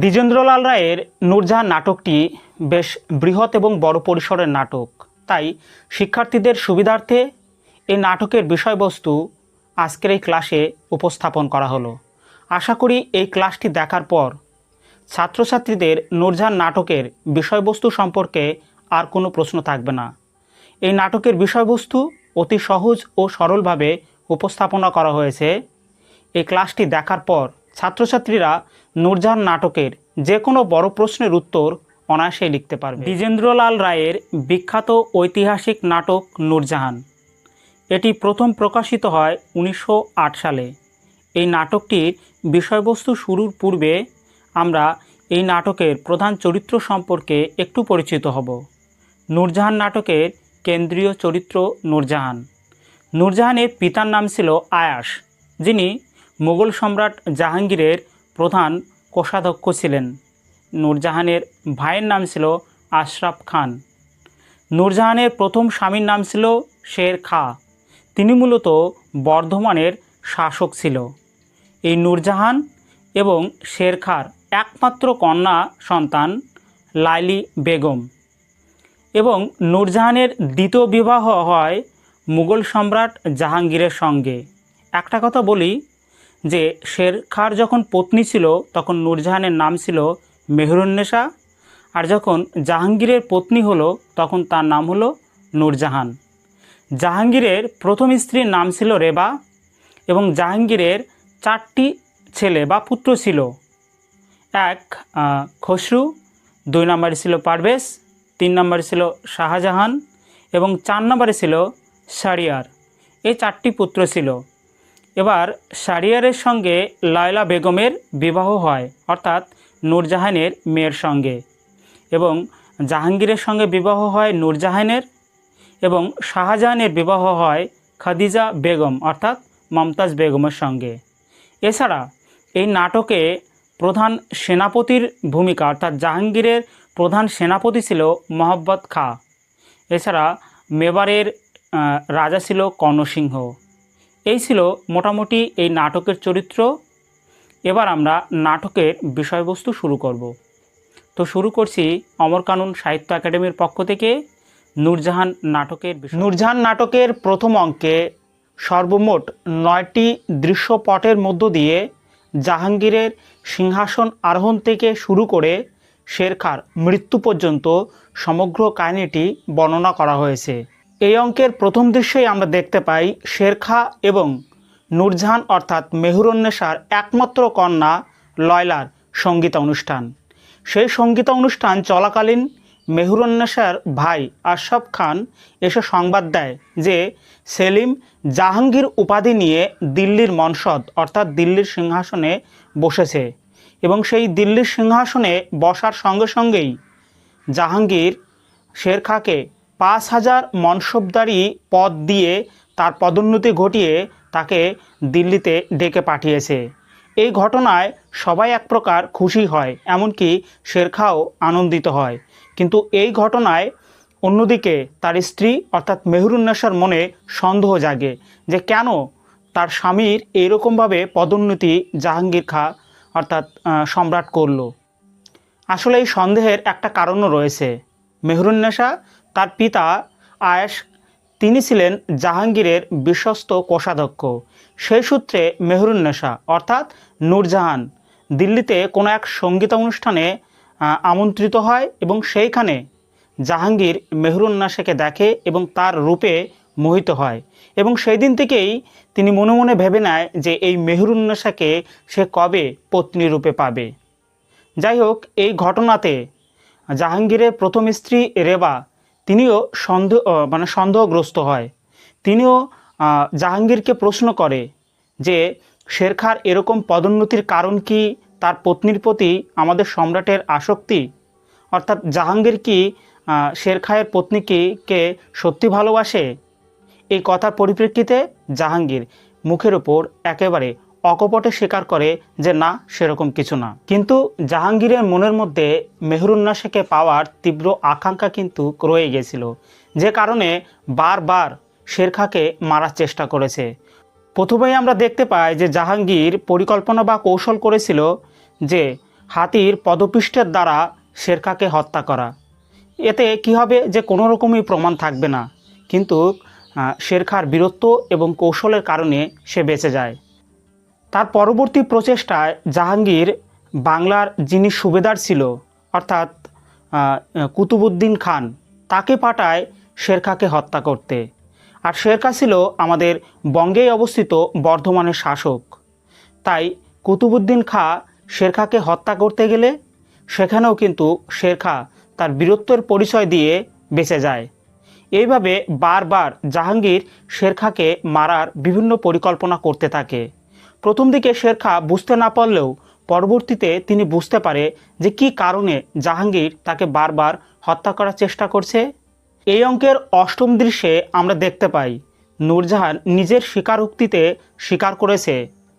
দ্বিজেন্দ্রলাল রায়ের নূরজাহান নাটকটি বেশ বৃহৎ এবং বড় পরিসরের নাটক। তাই শিক্ষার্থীদের সুবিধার্থে এই নাটকের বিষয়বস্তু আজকের এই ক্লাসে উপস্থাপন করা হলো। আশা করি এই ক্লাসটি দেখার পর ছাত্রছাত্রীদের নূরজাহান নাটকের বিষয়বস্তু সম্পর্কে আর কোনো প্রশ্ন থাকবে না। এই নাটকের বিষয়বস্তু অতি সহজ ও সরলভাবে উপস্থাপনা করা হয়েছে। এই ক্লাসটি দেখার পর ছাত্রছাত্রীরা নূরজাহান নাটকের যে কোনো বড় প্রশ্নের উত্তর অনায়াসে লিখতে পারবে। দ্বিজেন্দ্রলাল রায়ের বিখ্যাত ঐতিহাসিক নাটক নূরজাহান। এটি প্রথম প্রকাশিত হয় উনিশশো আট সালে। এই নাটকটির বিষয়বস্তু শুরুর পূর্বে আমরা এই নাটকের প্রধান চরিত্র সম্পর্কে একটু পরিচিত হব। নূরজাহান নাটকের কেন্দ্রীয় চরিত্র নূরজাহান। নূরজাহানের পিতার নাম ছিল আয়াস, যিনি মুঘল সম্রাট জাহাঙ্গীরের প্রধান কোষাধ্যক্ষ ছিলেন। নূরজাহানের ভাইয়ের নাম ছিল আশরাফ খান। নূরজাহানের প্রথম স্বামীর নাম ছিল শের খা। তিনি মূলত বর্ধমানের শাসক ছিল। এই নূরজাহান এবং শের খার একমাত্র কন্যা সন্তান লাইলি বেগম। এবং নূরজাহানের দ্বিতীয় বিবাহ হয় মুঘল সম্রাট জাহাঙ্গীরের সঙ্গে। একটা কথা বলি যে শের খার যখন পত্নী ছিল, তখন নূরজাহানের নাম ছিল মেহরুন্নেসা আর যখন জাহাঙ্গীরের পত্নী হলো, তখন তার নাম হলো নূরজাহান। জাহাঙ্গীরের প্রথম স্ত্রীর নাম ছিল রেবা এবং জাহাঙ্গীরের চারটি ছেলে বা পুত্র ছিল। এক খসরু, দুই নম্বরে ছিল পারভেজ, তিন নম্বরে ছিল শাহজাহান এবং চার নম্বরে ছিল শারিয়ার। এই চারটি পুত্র ছিল। এবার শারিয়ারের সঙ্গে লায়লা বেগমের বিবাহ হয়, অর্থাৎ নূরজাহানের মেয়ের সঙ্গে। এবং জাহাঙ্গীরের সঙ্গে বিবাহ হয় নূরজাহানের এবং শাহজাহানের বিবাহ হয় খাদিজা বেগম, অর্থাৎ মমতাজ বেগমের সঙ্গে। এছাড়া এই নাটকে প্রধান সেনাপতির ভূমিকা, অর্থাৎ জাহাঙ্গীরের প্রধান সেনাপতি ছিল মোহাম্মদ খা। এছাড়া মেবারের রাজা ছিল কর্ণসিংহ এই ছিল মোটামুটি এই নাটকের চরিত্র। এবার আমরা নাটকের বিষয়বস্তু শুরু করব। তো শুরু করছি অমরকানুন সাহিত্য একাডেমির পক্ষ থেকে নূরজাহান নাটকের নূরজাহান নাটকের প্রথম অঙ্কে সর্বমোট নয়টি দৃশ্যপটের মধ্য দিয়ে জাহাঙ্গীরের সিংহাসন আরোহণ থেকে শুরু করে শেরখার মৃত্যু পর্যন্ত সমগ্র কাহিনীটি বর্ণনা করা হয়েছে। এই অঙ্কের প্রথম দৃশ্যেই আমরা দেখতে পাই শেরখা এবং নূরজাহান অর্থাৎ মেহুরন্নেসার একমাত্র কন্যা লয়লার সংগীত অনুষ্ঠান। সেই সংগীত অনুষ্ঠান চলাকালীন মেহুরন্নেসার ভাই আশরাফ খান এসে সংবাদ দেয় যে সেলিম জাহাঙ্গীর উপাধি নিয়ে দিল্লির মনসদ অর্থাৎ দিল্লির সিংহাসনে বসেছে এবং সেই দিল্লির সিংহাসনে বসার সঙ্গে সঙ্গেই জাহাঙ্গীর শের খাঁকে পাঁচ হাজার মনসবদারি পদ দিয়ে তার পদোন্নতি ঘটিয়ে তাকে দিল্লিতে ডেকে পাঠিয়েছে। এই ঘটনায় সবাই এক প্রকার খুশি হয়, এমনকি শেরখাও আনন্দিত হয়। কিন্তু এই ঘটনায় অন্যদিকে তার স্ত্রী অর্থাৎ মেহরুন্নেসার মনে সন্দেহ জাগে যে কেন তার স্বামীর এইরকমভাবে পদোন্নতি জাহাঙ্গীর খাঁ অর্থাৎ সম্রাট করল। আসলে এই সন্দেহের একটা কারণও রয়েছে। মেহরুন্নেসা তার পিতা আয়েশ, তিনি ছিলেন জাহাঙ্গীরের বিশ্বস্ত কোষাধ্যক্ষ। সেই সূত্রে মেহরুন্নেসা অর্থাৎ নূরজাহান, দিল্লিতে কোনো এক সংগীত অনুষ্ঠানে আমন্ত্রিত হয় এবং সেইখানে জাহাঙ্গীর মেহরুন্নাসাকে দেখে এবং তার রূপে মোহিত হয়। এবং সেই দিন থেকেই তিনি মনে মনে ভেবে নেয় যে এই মেহরুন্নাসাকে সে কবে পত্নী রূপে পাবে। যাই হোক, এই ঘটনাতে জাহাঙ্গীরের প্রথম স্ত্রী রেবা তিনিও সন্দেহ মানে সন্দেহগ্রস্ত হয়। তিনিও জাহাঙ্গীরকে প্রশ্ন করে যে শেরখার এরকম পদোন্নতির কারণ কি? তার পত্নীর প্রতি আমাদের সম্রাটের আসক্তি? অর্থাৎ জাহাঙ্গীর কি আহ, শের খায়ের পত্নীকে কে সত্যি ভালোবাসে? এই কথার পরিপ্রেক্ষিতে জাহাঙ্গীর মুখের ওপর একেবারে অকপটে স্বীকার করে যে না, সেরকম কিছু না। কিন্তু জাহাঙ্গীরের মনের মধ্যে মেহরুন্নাসাকে পাওয়ার তীব্র আকাঙ্ক্ষা কিন্তু রয়ে গেছিল। যে কারণে বারবার শেরখাকে মারার চেষ্টা করেছে। প্রথমেই আমরা দেখতে পাই যে জাহাঙ্গীর পরিকল্পনা বা কৌশল করেছিল যে হাতির পদপৃষ্ঠের দ্বারা শেরখাকে হত্যা করা। এতে কি হবে যে কোনো রকমই প্রমাণ থাকবে না। কিন্তু শেরখার বীরত্ব এবং কৌশলের কারণে সে বেঁচে যায়। তার পরবর্তী প্রচেষ্টায় জাহাঙ্গীর বাংলার যিনি সুবেদার ছিল, অর্থাৎ কুতুবুদ্দিন খান, তাকে পাঠায় শেরখাকে হত্যা করতে। আর শেরখা ছিল আমাদের বঙ্গেই অবস্থিত বর্ধমানের শাসক। তাই কুতুবুদ্দিন খা শেরখাকে হত্যা করতে গেলে সেখানেও কিন্তু শেরখা তার বীরত্বের পরিচয় দিয়ে বেঁচে যায়। এইভাবে বারবার জাহাঙ্গীর শেরখাকে মারার বিভিন্ন পরিকল্পনা করতে থাকে। প্রথম দিকে শের শেরখা বুঝতে না পারলেও পরবর্তীতে তিনি বুঝতে পারে যে কি কারণে জাহাঙ্গীর তাকে বারবার হত্যা করার চেষ্টা করছে। এই অঙ্কের অষ্টম দৃশ্যে আমরা দেখতে পাই, নূরজাহান নিজের স্বীকারোক্তিতে স্বীকার করেছে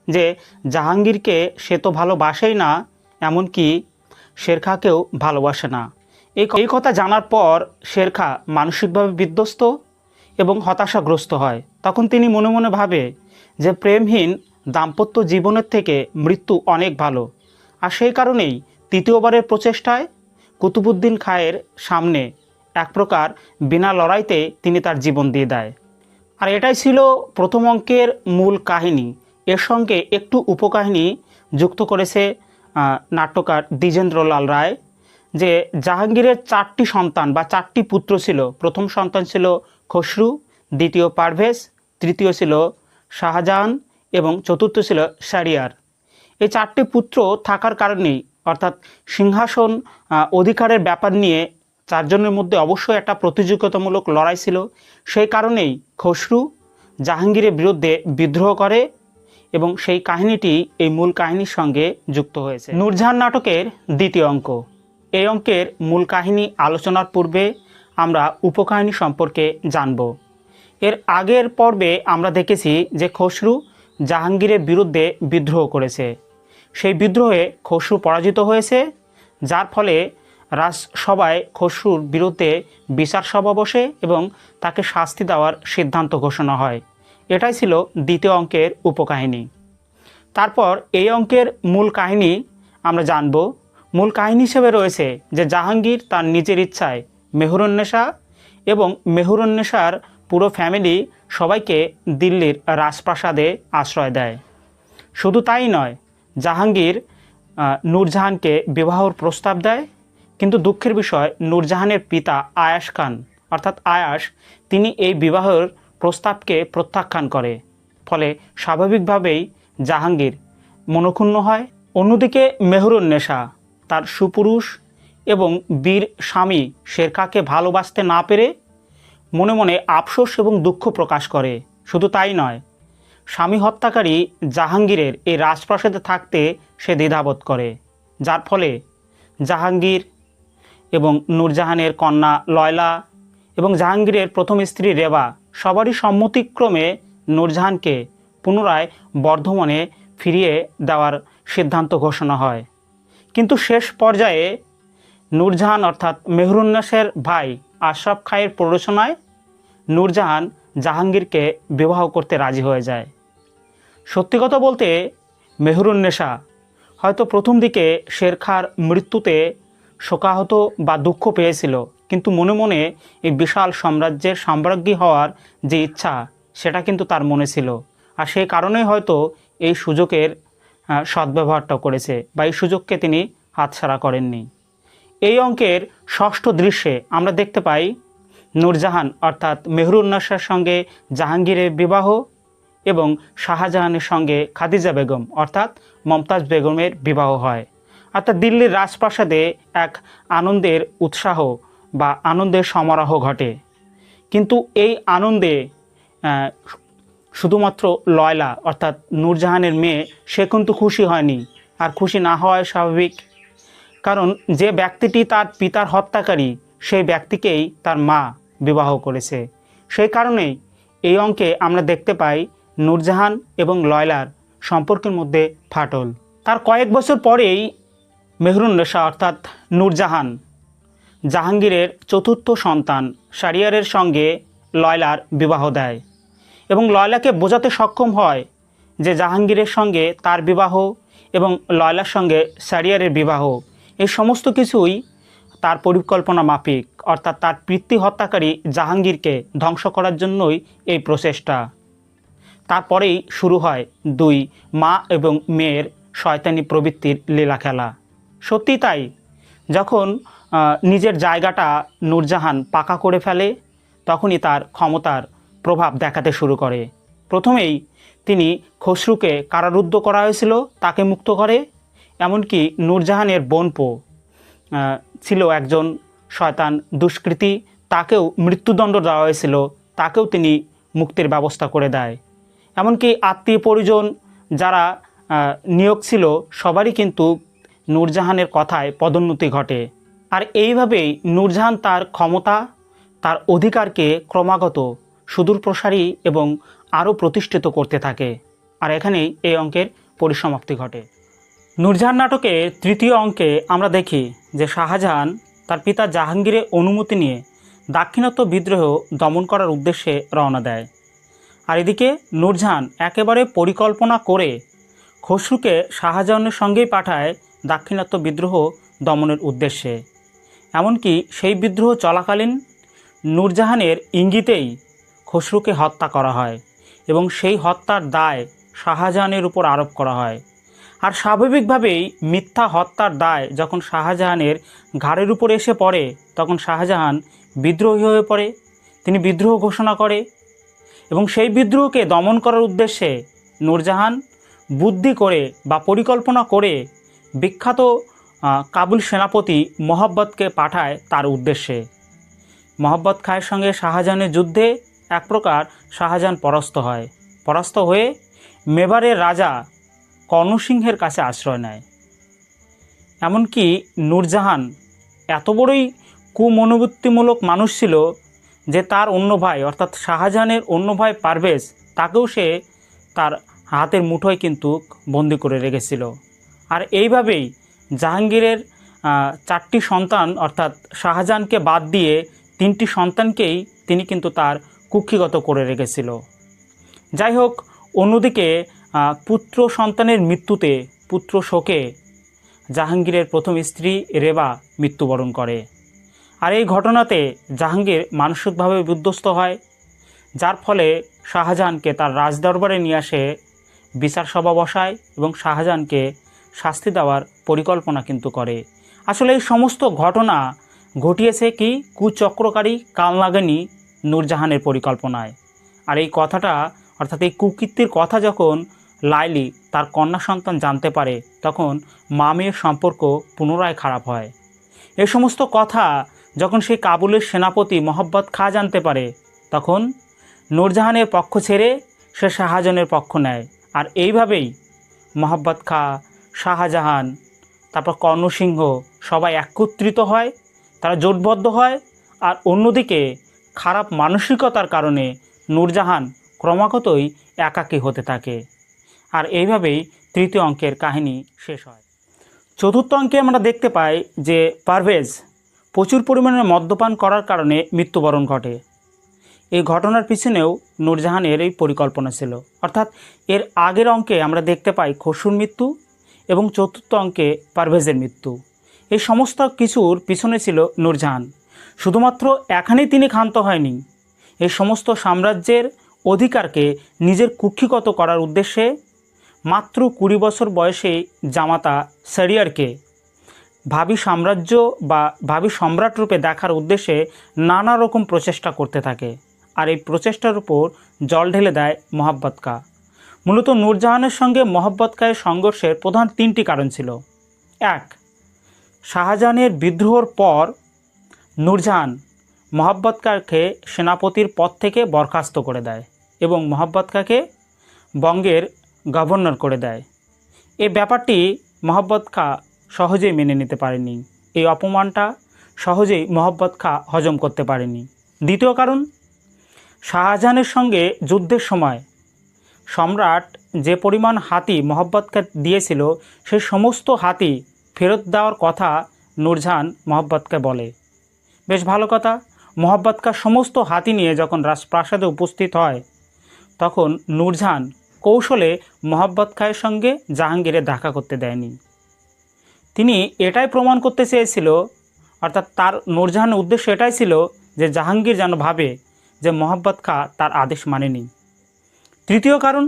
যে জাহাঙ্গীরকে সে তো ভালোবাসেই না, এমনকি শেরখাকেও ভালোবাসে না। এই কথা জানার পর শেরখা মানসিকভাবে বিধ্বস্ত এবং হতাশাগ্রস্ত হয়। তখন তিনি মনে মনে ভাবে যে প্রেমহীন দাম্পত্য জীবনের থেকে মৃত্যু অনেক ভালো। আর সেই কারণেই তৃতীয়বারের প্রচেষ্টায় কুতুবুদ্দিন খায়ের সামনে এক প্রকার বিনা লড়াইতে তিনি তার জীবন দিয়ে দেয়। আর এটাই ছিল প্রথম অঙ্কের মূল কাহিনী। এর সঙ্গে একটু উপকাহিনী যুক্ত করেছে নাট্যকার দ্বিজেন্দ্রলাল রায়, যে জাহাঙ্গীরের চারটি সন্তান বা চারটি পুত্র ছিল। প্রথম সন্তান ছিল খসরু, দ্বিতীয় পারভেজ, তৃতীয় ছিল শাহজাহান এবং চতুর্থ ছিল শারিয়ার এই চারটি পুত্র থাকার কারণেই অর্থাৎ সিংহাসন অধিকারের ব্যাপার নিয়ে চারজনের মধ্যে অবশ্যই একটা প্রতিযোগিতামূলক লড়াই ছিল। সেই কারণেই খসরু জাহাঙ্গীরের বিরুদ্ধে বিদ্রোহ করে এবং সেই কাহিনীটি এই মূল কাহিনীর সঙ্গে যুক্ত হয়েছে। নূরজাহান নাটকের দ্বিতীয় অঙ্ক। এই অঙ্কের মূল কাহিনী আলোচনার পূর্বে আমরা উপকাহিনী সম্পর্কে জানব। এর আগের পর্বে আমরা দেখেছি যে খসরু জাহাঙ্গীরের বিরুদ্ধে বিদ্রোহ করেছে। সেই বিদ্রোহে খসরু পরাজিত হয়েছে, যার ফলে রাজসভায় খসরুর বিরুদ্ধে বিচার সভা বসে এবং তাকে শাস্তি দেওয়ার সিদ্ধান্ত ঘোষণা হয়। এটাই ছিল দ্বিতীয় অঙ্কের উপকাহিনী। তারপর এই অঙ্কের মূল কাহিনী আমরা জানব। মূল কাহিনী হিসেবে রয়েছে যে জাহাঙ্গীর তার নিজের ইচ্ছায় মেহরুন্নেশা এবং মেহরুন্নেশার পুরো ফ্যামিলি সবাইকে দিল্লির রাজপ্রাসাদে আশ্রয় দেয়। শুধু তাই নয়, জাহাঙ্গীর নূরজাহানকে বিবাহর প্রস্তাব দেয়। কিন্তু দুঃখের বিষয়, নূরজাহানের পিতা আয়াস খান, অর্থাৎ আয়াস, তিনি এই বিবাহের প্রস্তাবকে প্রত্যাখ্যান করে। ফলে স্বাভাবিকভাবেই জাহাঙ্গীর মনক্ষুণ্ণ হয়। অন্যদিকে মেহরুন্নেশা তার সুপুরুষ এবং বীর স্বামী শেরখাকে ভালোবাসতে না পেরে মনে মনে আফসোস এবং দুঃখ প্রকাশ করে। শুধু তাই নয়, স্বামী হত্যাকারী জাহাঙ্গীরের এই রাজপ্রাসাদে থাকতে সে দ্বিধাবোধ করে। যার ফলে জাহাঙ্গীর এবং নূরজাহানের কন্যা লয়লা এবং জাহাঙ্গীরের প্রথম স্ত্রী রেবা সবারই সম্মতিক্রমে নূরজাহানকে পুনরায় বর্ধমানে ফিরিয়ে দেওয়ার সিদ্ধান্ত ঘোষণা হয়। কিন্তু শেষ পর্যায়ে নূরজাহান অর্থাৎ মেহরুন্নাসের ভাই আশরাফ খায়ের প্ররোচনায় নূরজাহান জাহাঙ্গীরকে বিবাহ করতে রাজি হয়ে যায়। সত্যি কথা বলতে, মেহরুন্নেশা হয়তো প্রথম দিকে শেরখার মৃত্যুতে শোকাহত বা দুঃখ পেয়েছিল, কিন্তু মনে মনে এই বিশাল সাম্রাজ্যের সাম্রাজ্ঞী হওয়ার যে ইচ্ছা, সেটা কিন্তু তার মনে ছিল। আর সেই কারণেই হয়তো এই সুযোগের সদ্ব্যবহারটা করেছে বা এই সুযোগকে তিনি হাতছাড়া করেননি। এই অঙ্কের ষষ্ঠ দৃশ্যে আমরা দেখতে পাই নূরজাহান, অর্থাৎ মেহরুন্নাসার সঙ্গে জাহাঙ্গীরের বিবাহ এবং শাহজাহানের সঙ্গে খাদিজা বেগম, অর্থাৎ মমতাজ বেগমের বিবাহ হয়। অর্থাৎ দিল্লির রাজপ্রাসাদে এক আনন্দের উৎসাহ বা আনন্দের সমারোহ ঘটে। কিন্তু এই আনন্দে শুধুমাত্র লয়লা, অর্থাৎ নূরজাহানের মেয়ে, সে কিন্তু খুশি হয়নি। আর খুশি না হওয়ায় স্বাভাবিক। কারণ যে ব্যক্তিটি তার পিতার হত্যাকারী সেই ব্যক্তিকেই তার মা বিবাহ করেছে। সেই কারণেই এই অঙ্কে আমরা দেখতে পাই নূরজাহান এবং লয়লার সম্পর্কের মধ্যে ফাটল। তার কয়েক বছর পরেই মেহরুন্নেশা অর্থাৎ নূরজাহান জাহাঙ্গীরের চতুর্থ সন্তান শারিয়ারের সঙ্গে লয়লার বিবাহ দেয় এবং লয়লাকে বোঝাতে সক্ষম হয় যে জাহাঙ্গীরের সঙ্গে তার বিবাহ এবং লয়লার সঙ্গে স্যারিয়ারের বিবাহ, এই সমস্ত কিছুই তার পরিকল্পনা মাফিক, অর্থাৎ তার পিতৃ হত্যাকারী জাহাঙ্গীরকে ধ্বংস করার জন্যই এই প্রচেষ্টা। তারপরেই শুরু হয় দুই মা এবং মেয়ের শয়তানি প্রবৃত্তির লীলা খেলা সত্যি তাই, যখন নিজের জায়গাটা নূরজাহান পাকা করে ফেলে, তখনই তার ক্ষমতার প্রভাব দেখাতে শুরু করে। প্রথমেই তিনি খসরুকে কারারুদ্ধ করা হয়েছিল, তাকে মুক্ত করে, এমনকি নূরজাহানের বোনপো ছিল একজন শয়তান দুষ্কৃতী, তাকেও মৃত্যুদণ্ড দেওয়া হয়েছিল, তাকেও তিনি মুক্তির ব্যবস্থা করে দেয়। এমনকি আত্মীয় পরিজন যারা নিয়োগ ছিল, সবারই কিন্তু নূরজাহানের কথায় পদোন্নতি ঘটে। আর এইভাবেই নূরজাহান তার ক্ষমতা, তার অধিকারকে ক্রমাগত সুদূর প্রসারী এবং আরও প্রতিষ্ঠিত করতে থাকে। আর এখানেই এই অঙ্কের পরিসমাপ্তি ঘটে। নূরজাহান নাটকের তৃতীয় অঙ্কে আমরা দেখি যে শাহজাহান তার পিতা জাহাঙ্গীরের অনুমতি নিয়ে দাক্ষিণাত্য বিদ্রোহ দমন করার উদ্দেশ্যে রওনা দেয়। আর এদিকে নূরজাহান একেবারে পরিকল্পনা করে খসরুকে শাহজাহানের সঙ্গেই পাঠায় দাক্ষিণাত্য বিদ্রোহ দমনের উদ্দেশ্যে। এমনকি সেই বিদ্রোহ চলাকালীন নূরজাহানের ইঙ্গিতেই খসরুকে হত্যা করা হয় এবং সেই হত্যার দায় শাহজাহানের উপর আরোপ করা হয়। আর স্বাভাবিকভাবেই মিথ্যা হত্যার দায় যখন শাহজাহানের ঘাড়ের উপর এসে পড়ে, তখন শাহজাহান বিদ্রোহী হয়ে পড়ে। তিনি বিদ্রোহ ঘোষণা করে এবং সেই বিদ্রোহকে দমন করার উদ্দেশ্যে নূরজাহান বুদ্ধি করে বা পরিকল্পনা করে বিখ্যাত কাবুল সেনাপতি মোহাব্বতকে পাঠায় তার উদ্দেশ্যে। মোহাব্বত খায়ের সঙ্গে শাহজাহানের যুদ্ধে এক প্রকার শাহজাহান পরাস্ত হয়। পরাস্ত হয়ে মেবারের রাজা কর্ণসিংহের কাছে আশ্রয় নেয়। এমনকি নূরজাহান এত বড়ই কুমনোবৃত্তিমূলক মানুষ ছিল যে তার অন্য ভাই, অর্থাৎ শাহজাহানের অন্য ভাই পারভেজ, তাকেও সে তার হাতের মুঠোয় কিন্তু বন্দি করে রেখেছিল। আর এইভাবেই জাহাঙ্গীরের চারটি সন্তান, অর্থাৎ শাহজাহানকে বাদ দিয়ে তিনটি সন্তানকেই তিনি কিন্তু তার কুক্ষিগত করে রেখেছিল। যাই হোক, অন্যদিকে পুত্র সন্তানের মৃত্যুতে পুত্র শোকে, জাহাঙ্গীরের প্রথম স্ত্রী রেবা মৃত্যুবরণ করে। আর এই ঘটনাতে জাহাঙ্গীর মানসিকভাবে বিধ্বস্ত হয়, যার ফলে শাহজাহানকে তার রাজদরবারে নিয়ে আসে, বিচার সভা বসায় এবং শাহজাহানকে শাস্তি দেওয়ার পরিকল্পনা কিন্তু করে। আসলে এই সমস্ত ঘটনা ঘটিয়েছে কি কুচক্রকারী কালনাগানি নূরজাহানের পরিকল্পনায়। আর এই কথাটা, অর্থাৎ এই কুকীর্তির কথা যখন লাইলি তার কন্যা সন্তান জানতে পারে, তখন মা মেয়ের সম্পর্ক পুনরায় খারাপ হয়। এ সমস্ত কথা যখন সেই কাবুলের সেনাপতি মোহাব্বত খা জানতে পারে, তখন নূরজাহানের পক্ষ ছেড়ে সে শাহজাহানের পক্ষ নেয়। আর এইভাবেই মোহাব্বত খা, শাহজাহান, তারপর কর্ণসিংহ সবাই একত্রিত হয়, তারা জোটবদ্ধ হয়। আর অন্যদিকে খারাপ মানসিকতার কারণে নূরজাহান ক্রমাগতই একাকী হতে থাকে। আর এইভাবেই তৃতীয় অঙ্কের কাহিনী শেষ হয়। চতুর্থ অঙ্কে আমরা দেখতে পাই যে পারভেজ প্রচুর পরিমাণে মদ্যপান করার কারণে মৃত্যুবরণ ঘটে। এই ঘটনার পিছনেও নূরজাহানের এই পরিকল্পনা ছিল। অর্থাৎ এর আগের অঙ্কে আমরা দেখতে পাই খসুর মৃত্যু এবং চতুর্থ অঙ্কে পারভেজের মৃত্যু। এই সমস্ত কিছুর পিছনে ছিল নূরজাহান। শুধুমাত্র এখানেই তিনি ক্ষান্ত হয়নি। এই সমস্ত সাম্রাজ্যের অধিকারকে নিজের কুক্ষিগত করার উদ্দেশ্যে মাত্র কুড়ি বছর বয়সে জামাতা সেরিয়ারকে ভাবি সাম্রাজ্য বা ভাবি সম্রাট রূপে দেখার উদ্দেশ্যে নানা রকম প্রচেষ্টা করতে থাকে। আর এই প্রচেষ্টার উপর জল ঢেলে দেয় মোহাব্বত কা। মূলত নূরজাহানের সঙ্গে মোহাব্বত কায়ের সংঘর্ষের প্রধান তিনটি কারণ ছিল। এক, শাহজাহানের বিদ্রোহর পর নূরজাহান মোহাব্বত কাকে সেনাপতির পদ থেকে বরখাস্ত করে দেয় এবং মোহাব্বত কাকে বঙ্গের গভর্নর করে দেয়। এই ব্যাপারটি মোহাব্বত খা সহজেই মেনে নিতে পারেনি। এই অপমানটা সহজেই মোহাব্বত খা হজম করতে পারেনি। দ্বিতীয় কারণ, শাহজাহানের সঙ্গে যুদ্ধের সময় সম্রাট যে পরিমাণ হাতি মোহাব্বতকে দিয়েছিল সেই সমস্ত হাতি ফেরত দেওয়ার কথা নূরজাহান মোহাব্বতকে বলে। বেশ ভালো কথা মোহাব্বতকা সমস্ত হাতি নিয়ে যখন রাজপ্রাসাদে উপস্থিত হয়, তখন নূরজাহান কৌশলে মোহাব্বত খায়ের সঙ্গে জাহাঙ্গীরের দেখা করতে দেয়নি। তিনি এটাই প্রমাণ করতে চেয়েছিল, অর্থাৎ তার নূরজাহানের উদ্দেশ্য এটাই ছিল যে জাহাঙ্গীর যেন ভাবে যে মোহাব্বত খা তার আদেশ মানেনি। তৃতীয় কারণ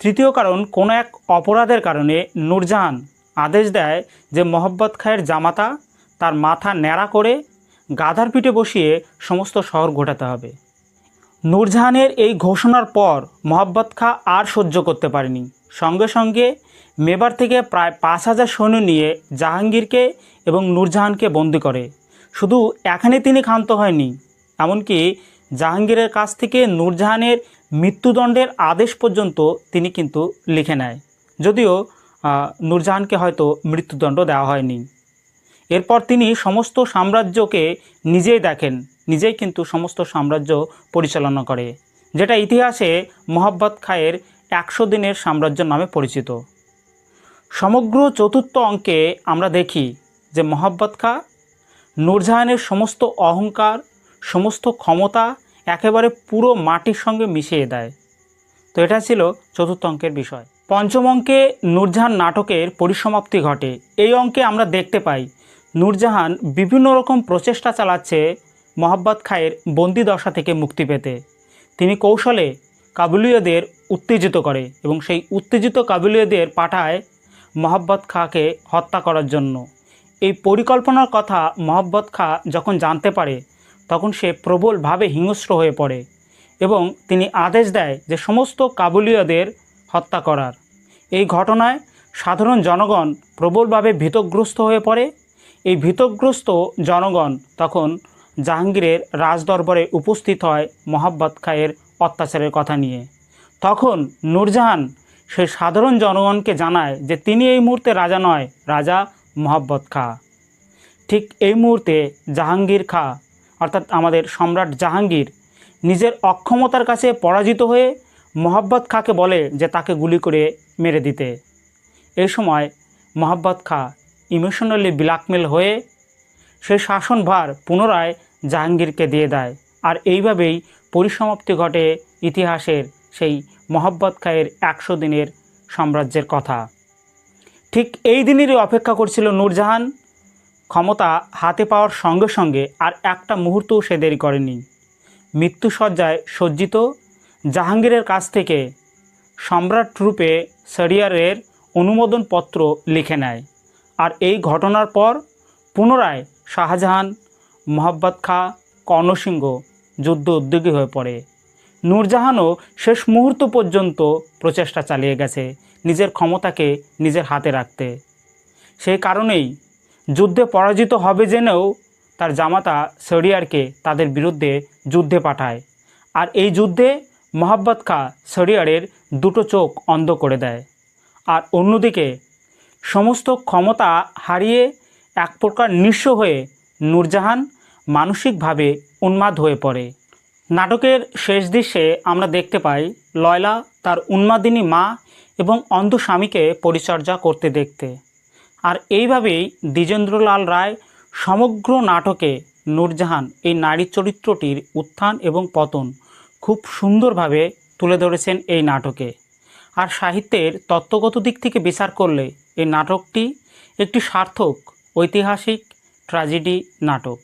তৃতীয় কারণ কোনো এক অপরাধের কারণে নূরজাহান আদেশ দেয় যে মোহাব্বত খায়ের জামাতা তার মাথা ন্যাড়া করে গাধার পিঠে বসিয়ে সমস্ত শহর ঘোটাতে হবে। নূরজাহানের এই ঘোষণার পর মোহাব্বত খা আর সহ্য করতে পারেনি। সঙ্গে সঙ্গে মেবার থেকে প্রায় পাঁচ হাজার সৈন্য নিয়ে জাহাঙ্গীরকে এবং নূরজাহানকে বন্দি করে। শুধু এখানে তিনি ক্ষান্ত হয়নি, এমনকি জাহাঙ্গীরের কাছ থেকে নূরজাহানের মৃত্যুদণ্ডের আদেশ পর্যন্ত তিনি কিন্তু লিখে নেয়। যদিও নূরজাহানকে হয়তো মৃত্যুদণ্ড দেওয়া হয়নি। এরপর তিনি সমস্ত সাম্রাজ্যকে নিজেই দেখেন। নিজেই কিন্তু সমস্ত সাম্রাজ্য পরিচালনা করে, যেটা ইতিহাসে মোহাব্বত খায়ের একশো দিনের সাম্রাজ্য নামে পরিচিত। সমগ্র চতুর্থ অঙ্কে আমরা দেখি যে মোহাব্বত খা, নূরজাহানের সমস্ত অহংকার, সমস্ত ক্ষমতা একেবারে পুরো মাটির সঙ্গে মিশিয়ে দেয়। তো এটা ছিল চতুর্থ অঙ্কের বিষয়। পঞ্চম অঙ্কে নূরজাহান নাটকের পরিসমাপ্তি ঘটে। এই অঙ্কে আমরা দেখতে পাই, নূরজাহান বিভিন্ন রকম প্রচেষ্টা চালাচ্ছে মোহাব্বত খায়ের বন্দি দশা থেকে মুক্তি পেতে। তিনি কৌশলে কাবুলীয়দের উত্তেজিত করে এবং সেই উত্তেজিত কাবুলীয়দের পাঠায় মোহাব্বত খাঁকে হত্যা করার জন্য। এই পরিকল্পনার কথা মোহাব্বত খাঁ যখন জানতে পারে, তখন সে প্রবলভাবে হিংস্র হয়ে পড়ে এবং তিনি আদেশ দেয় যে সমস্ত কাবুলীয়দের হত্যা করার। এই ঘটনায় সাধারণ জনগণ প্রবলভাবে ভীতগ্রস্ত হয়ে পড়ে। এই ভীতগ্রস্ত জনগণ তখন জাহাঙ্গীরের রাজদরবারে উপস্থিত হয় মোহাব্বত খায়ের অত্যাচারের কথা নিয়ে। তখন নূরজাহান সেই সাধারণ জনগণকে জানায় যে তিনি এই মুহূর্তে রাজা নয়, রাজা মোহাব্বত খা। ঠিক এই মুহূর্তে জাহাঙ্গীর খা, অর্থাৎ আমাদের সম্রাট জাহাঙ্গীর, নিজের অক্ষমতার কাছে পরাজিত হয়ে মোহাব্বত খাকে বলে যে তাকে গুলি করে মেরে দিতে। এই সময় মোহাব্বত খা ইমোশনালি ব্ল্যাকমেল হয়ে সেই শাসনভার পুনরায় জাহাঙ্গীরকে দিয়ে দেয়। আর এইভাবেই পরিসমাপ্তি ঘটে ইতিহাসের সেই মোহাব্বত খায়ের একশো দিনের সাম্রাজ্যের কথা। ঠিক এই দিনেরই অপেক্ষা করছিল নূরজাহান। ক্ষমতা হাতে পাওয়ার সঙ্গে সঙ্গে আর একটা মুহূর্তও সে দেরি করেনি। মৃত্যুসজ্জায় সজ্জিত জাহাঙ্গীরের কাছ থেকে সম্রাট রূপে শরিয়ারের অনুমোদনপত্র লিখে নেয়। আর এই ঘটনার পর পুনরায় শাহজাহান, মোহাব্বত খা, কর্ণসিংহ যুদ্ধ উদ্যোগী হয়ে পড়ে। নূরজাহানও শেষ মুহূর্ত পর্যন্ত প্রচেষ্টা চালিয়ে গেছে, নিজের ক্ষমতাকে নিজের হাতে রাখতে। সেই কারণেই যুদ্ধে পরাজিত হবে জেনেও তার জামাতা শরিয়ারকে তাদের বিরুদ্ধে যুদ্ধে পাঠায় আর এই যুদ্ধে মোহাব্বত খা শরিয়ারের দুটো চোখ অন্ধ করে দেয়। আর অন্যদিকে সমস্ত ক্ষমতা হারিয়ে এক প্রকার নিঃস্ব হয়ে নূরজাহান মানসিকভাবে উন্মাদ হয়ে পড়ে। নাটকের শেষ দৃশ্যে আমরা দেখতে পাই লয়লা তার উন্মাদিনী মা এবং অন্ধ স্বামীকে পরিচর্যা করতে দেখতে। আর এইভাবেই দ্বিজেন্দ্রলাল রায় সমগ্র নাটকে নূরজাহান এই নারী চরিত্রটির উত্থান এবং পতন খুব সুন্দরভাবে তুলে ধরেছেন এই নাটকে। আর সাহিত্যের তত্ত্বগত দিক থেকে বিচার করলে এই নাটকটি একটি সার্থক ঐতিহাসিক ট্র্যাজেডি নাটক।